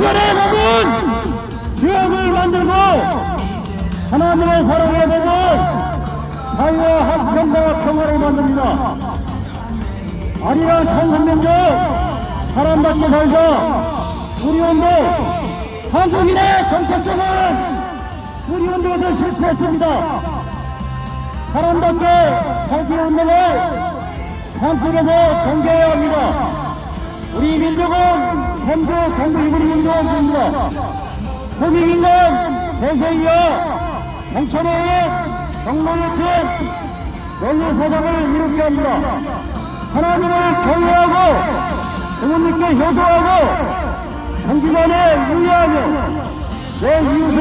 인간의 몸은 지역을 만들고 하나님의 사랑의 몸은 사회와 합평과 평화를 만듭니다. 아리랑 천선명적 사람답게 살자 우리 운동 한국인의 정체성은 우리 운동에서 실패했습니다. 사람답게 살기 운동을 한쪽에서 전개해야 합니다. 우리 민족은 현재 강국이군 운동입니다. 국민인간 제세이와 공천회의 경로유치 원리 사장을 이룩게 합니다. 하나님을 경외하고 부모님께 효도하고 경기관에 유의하며 내 이웃을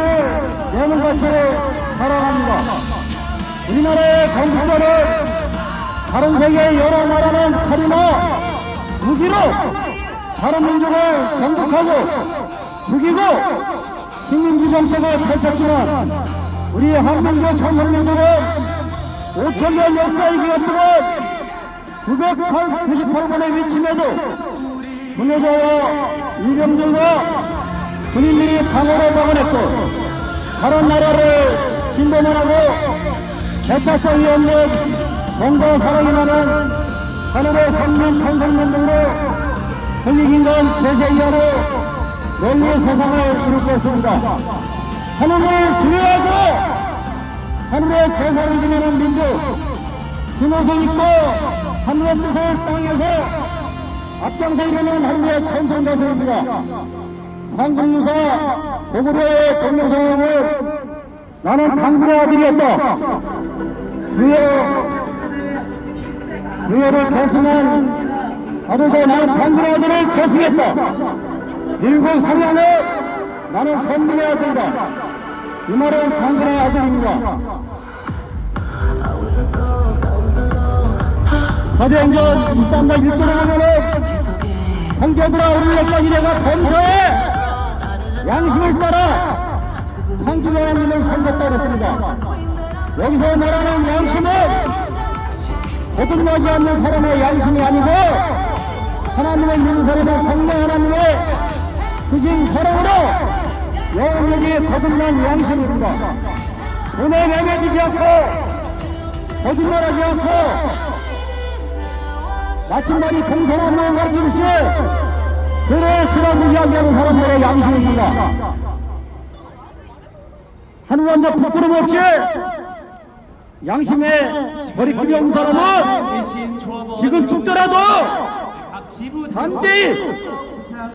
내 몸같이 사랑합니다. 우리나라의 건국자는 다른 세계 여러 나라는 칼이나 무기로 다른 민족을 정복하고 죽이고 식민지 정책을 펼쳤지만 우리 한민족 천성민족은 5천년 역사의 기업들은 998번의 위침에도 군여자와 유병들과 군인들이 방어를 막아냈고 다른 나라를 침범하고 대타성이 없는 공과 사랑이 많은 하늘의 선민 천성민 등으로 현익인간 제세이하로 원리의 세상을 이루겠습니다. 하늘을 두려워하고 하늘의 제사를 지내는 민족 힘옷을 입고 하늘의 뜻을 땅에서 앞장서 이루는 하늘의 천성대설입니다. 상국유사 고구려의 동료성을 나는 강군의 아들이었다. 주여 주여를 계승한 아들도 나는 강군의 아들을 계승했다. 일곱 삼양에 나는 선민의 아들이다. 이 말은 강군의 아들입니다. 사도행전 23장 1절에 보면은 형제들아 우리 여기까지 내가 범죄해 양심을 따라 창조자 하나님을 섬겼다 그랬습니다. 여기서 말하는 양심은 거듭나지 않는 사람의 양심이 아니고 하나님의 사람의 성령 하나님의 크신 사랑으로 영원히 거듭난 양심입니다. 돈에 매매지지 않고 거짓말하지 않고 마침말이 공손함을 가르치듯이 그를 지나고 이야기하는 사람들의 양심입니다. 한 원자 부끄럼 없이 양심에 버리낌이 없는 사람은 지금 죽더라도 단대히